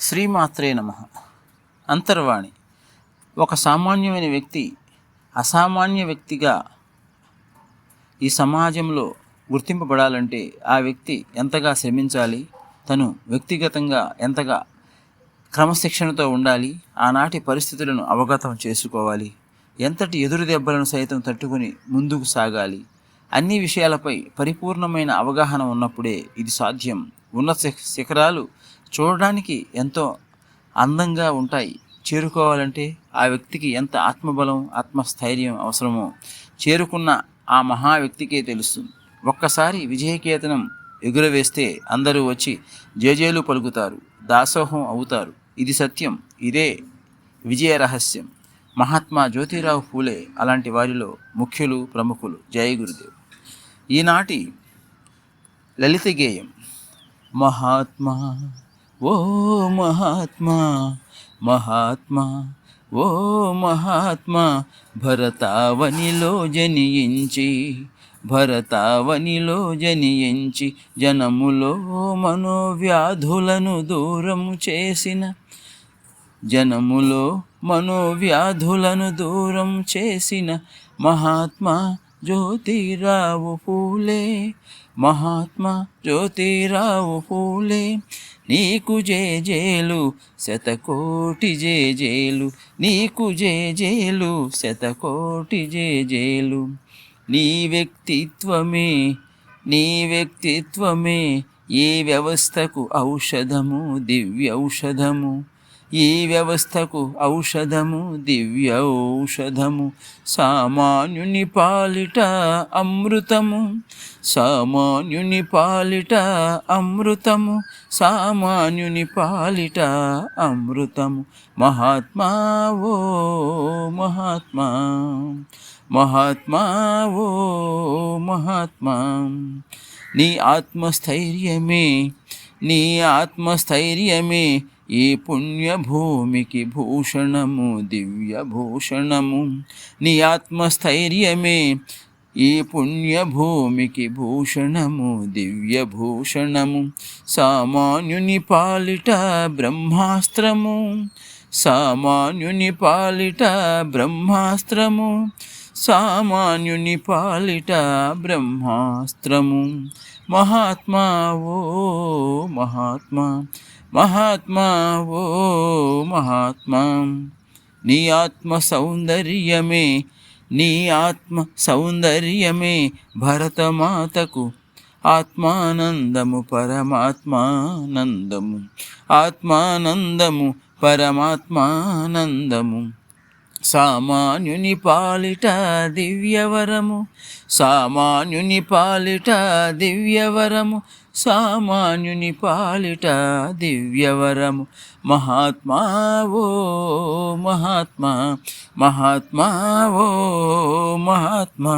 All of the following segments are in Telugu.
శ్రీమాత్రే నమ. అంతర్వాణి. ఒక సామాన్యమైన వ్యక్తి అసామాన్య వ్యక్తిగా ఈ సమాజంలో గుర్తింపబడాలంటే ఆ వ్యక్తి ఎంతగా శ్రమించాలి? తను వ్యక్తిగతంగా ఎంతగా క్రమశిక్షణతో ఉండాలి? ఆనాటి పరిస్థితులను అవగతం చేసుకోవాలి. ఎంతటి ఎదురు దెబ్బలను సైతం తట్టుకుని ముందుకు సాగాలి? అన్ని విషయాలపై పరిపూర్ణమైన అవగాహన ఉన్నప్పుడే ఇది సాధ్యం. ఉన్న శిఖ- శిఖరాలు చూడడానికి ఎంతో అందంగా ఉంటాయి. చేరుకోవాలంటే ఆ వ్యక్తికి ఎంత ఆత్మబలం ఆత్మస్థైర్యం అవసరమో చేరుకున్న ఆ మహా వ్యక్తికే తెలుస్తుంది. ఒక్కసారి విజయకేతనం ఎగురవేస్తే అందరూ వచ్చి జేజేలు పలుకుతారు దాసోహం అవుతారు. ఇది సత్యం ఇదే విజయ రహస్యం. మహాత్మా జ్యోతిరావు ఫూలే అలాంటి వారిలో ముఖ్యులు ప్రముఖులు. జయ గురుదేవ్. ఈనాటి లలిత గేయం మహాత్మా ఓ మహాత్మా మహాత్మా ఓ మహాత్మా భరతావనిలో జనియించి భరతావనిలో జనియించి జనములో మనోవ్యాధులను దూరము చేసిన జనములో మనోవ్యాధులను దూరం చేసిన మహాత్మా జ్యోతిరావు పూలే మహాత్మా జ్యోతిరావు పూలే నీకు జేజేలు శతకోటి జేజేలు నీకు జేజేలు శతకోటి జేజేలు నీ వ్యక్తిత్వమే నీ వ్యక్తిత్వమే ఏ వ్యవస్థకు ఔషధము దివ్య ఔషధము? ఈ వ్యవస్థకు ఔషధము దివ్య ఔషధము సామాన్యుని పాలిట అమృతము సామాన్యుని పాలిట అమృతము సామాన్యుని పాలిట అమృతము. మహాత్మా ఓ మహాత్మా మహాత్మా ఓ మహాత్మా నీ ఆత్మస్థైర్యమే నీ ఆత్మస్థైర్యమే ఈ పుణ్యభూమికి భూషణము దివ్య భూషణము నీ ఆత్మస్థైర్యమే ఈ పుణ్యభూమికి భూషణము దివ్య భూషణము సామాన్యుని పాలిట బ్రహ్మాస్త్రము సామాన్యుని పాలిట బ్రహ్మాస్త్రము సామాన్యుని పాలిట బ్రహ్మాస్త్రము మహాత్మా ఓ మహాత్మా మహాత్మా ఓ మహాత్మా నీ ఆత్మ సౌందర్యమే నీ ఆత్మ సౌందర్యమే భరతమాతకు ఆత్మానందము పరమాత్మానందము ఆత్మానందము పరమాత్మానందము. సామాన్యుని పాలిట దివ్యవరము సామాన్యుని పాలిట దివ్యవరము సామాన్యుని పాలిట దివ్యవరము. మహాత్మా ఓ మహాత్మా మహాత్మా ఓ మహాత్మా.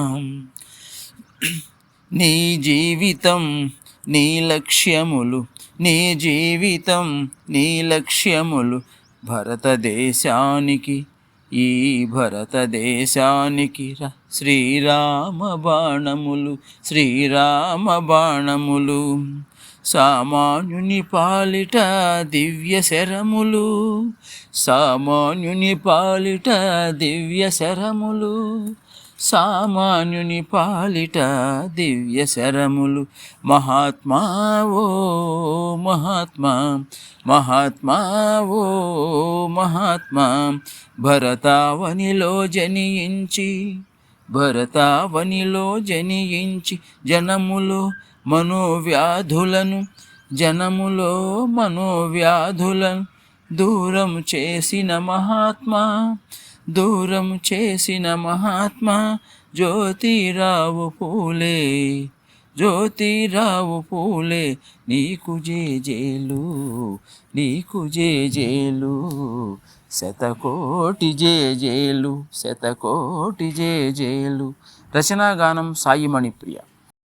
నీ జీవితం నీ లక్ష్యములు నీ జీవితం నీ లక్ష్యములు. భరతదేశానికి ఈ భరతదేశానికి శ్రీరామ బాణములు శ్రీరామ బాణములు. సామాన్యుని పాలిట దివ్య శరములు సామాన్యుని పాలిట దివ్య శరములు. సామాన్యుని పాలిట దివ్య శరములు. మహాత్మా ఓ మహాత్మా మహాత్మా ఓ మహాత్మా భరతావనిలో జనియించి భరతావనిలో జనియించి జనములో మనోవ్యాధులను జనములో మనోవ్యాధులను దూరం చేసిన మహాత్మా దూరం చేసిన మహాత్మా జ్యోతిరావు పూలే జ్యోతిరావు పూలే నీకు జేజేలు నీకు జేజేలు శతకోటి జేజేలు శతకోటి జేజేలు రచనాగానం సాయి మణిప్రియ